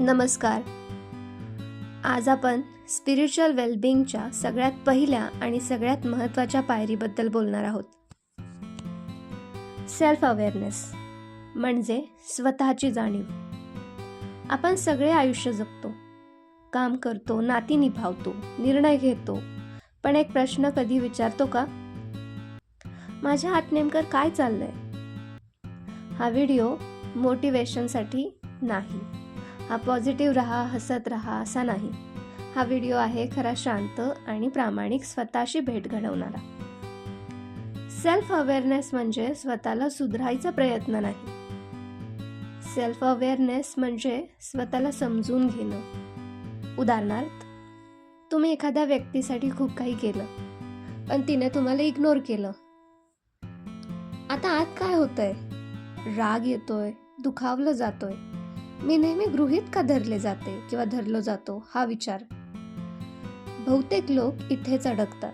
नमस्कार. आज आपण स्पिरिच्युअल वेलबिंगच्या सगळ्यात पहिल्या आणि सगळ्यात महत्त्वाच्या पायरीबद्दल बोलणार आहोत. सेल्फ अवेअरनेस म्हणजे स्वतःची जाणीव. आपण सगळे आयुष्य जगतो. काम करतो नाती निभावतो निर्णय घेतो. पण एक प्रश्न कधी विचारतो का? माझ्या हात नेमकं काय चाललंय? हा व्हिडिओ मोटिवेशनसाठी नाही. हा पॉझिटिव्ह राहा हसत राहा असा नाही. हा व्हिडिओ आहे खरा शांत आणि प्रामाणिक स्वतःशी भेट घडवणारा. सेल्फ अवेअरनेस म्हणजे स्वतःला सुधारायचा प्रयत्न नाही. सेल्फ अवेअरनेस म्हणजे स्वतःला समजून घेणं. उदाहरणार्थ तुम्ही एखाद्या व्यक्तीसाठी खूप काही केलं पण तिने तुम्हाला इग्नोर केलं. आता आत काय होतंय? राग येतोय दुखावलं जातोय. मी नेहमी गृहित का धरले जाते किंवा धरलो जातो हा विचार? बहुतेक लोक इथेच अडकतात.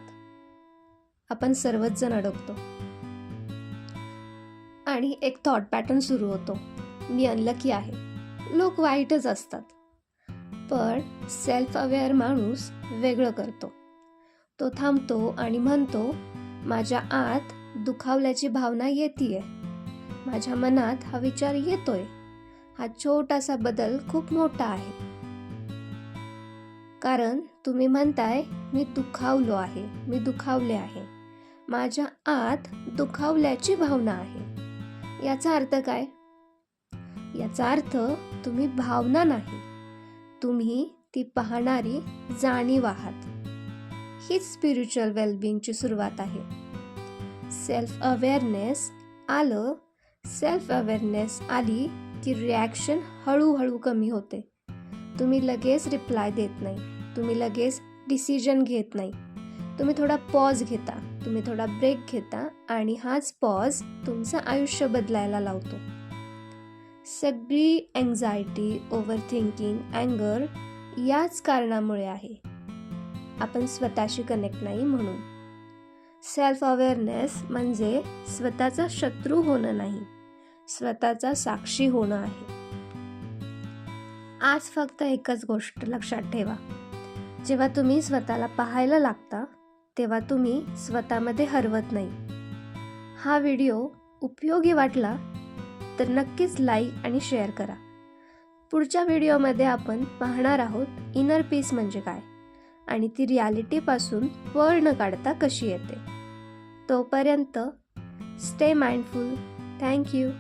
आपण सर्वच जण अडकतो. आणि एक थॉट पॅटर्न सुरू होतो. मी अनलकी आहे. लोक वाईटच असतात. पण सेल्फ अवेअर माणूस वेगळं करतो. तो थांबतो आणि म्हणतो माझ्या आत दुखावल्याची भावना येतीये. माझ्या मनात हा विचार येतोय. हा छोटासा बदल खूप मोठा आहे. कारण तुम्ही म्हणताय मी दुखावलो आहे मी दुखावले आहे. माझ्या आत दुखावल्याची भावना आहे. याचा अर्थ काय? याचा अर्थ तुम्ही भावना नाही. तुम्ही ती पाहणारी जाणीव आहात. हीच स्पिरिच्युअल वेलबिंगची सुरुवात आहे. सेल्फ अवेअरनेस आलं सेल्फ अवेअरनेस आली की रिॲक्शन हळूहळू कमी होते. तुम्ही लगेच रिप्लाय देत नाही. तुम्ही लगेच डिसिजन घेत नाही. तुम्ही थोडा पॉज घेता. तुम्ही थोडा ब्रेक घेता आणि हाच पॉज तुमचं आयुष्य बदलायला लावतो. सगळी अँझायटी ओव्हर थिंकिंग अँगर याच कारणामुळे आहे. आपण स्वतःशी कनेक्ट नाही म्हणून. सेल्फ अवेअरनेस म्हणजे स्वतःचा शत्रू होणं नाही. स्वतःचा साक्षी होणं आहे. आज फक्त एकच गोष्ट लक्षात ठेवा. जेव्हा तुम्ही स्वतःला पाहायला लागता तेव्हा तुम्ही स्वतःमध्ये हरवत नाही. हा व्हिडिओ उपयोगी वाटला तर नक्कीच लाईक आणि शेअर करा. पुढच्या व्हिडिओमध्ये आपण पाहणार आहोत इनर पीस म्हणजे काय? आणि ती रियालिटीपासून वर न काढता कशी येते? तोपर्यंत स्टे माइंडफुल थँक्यू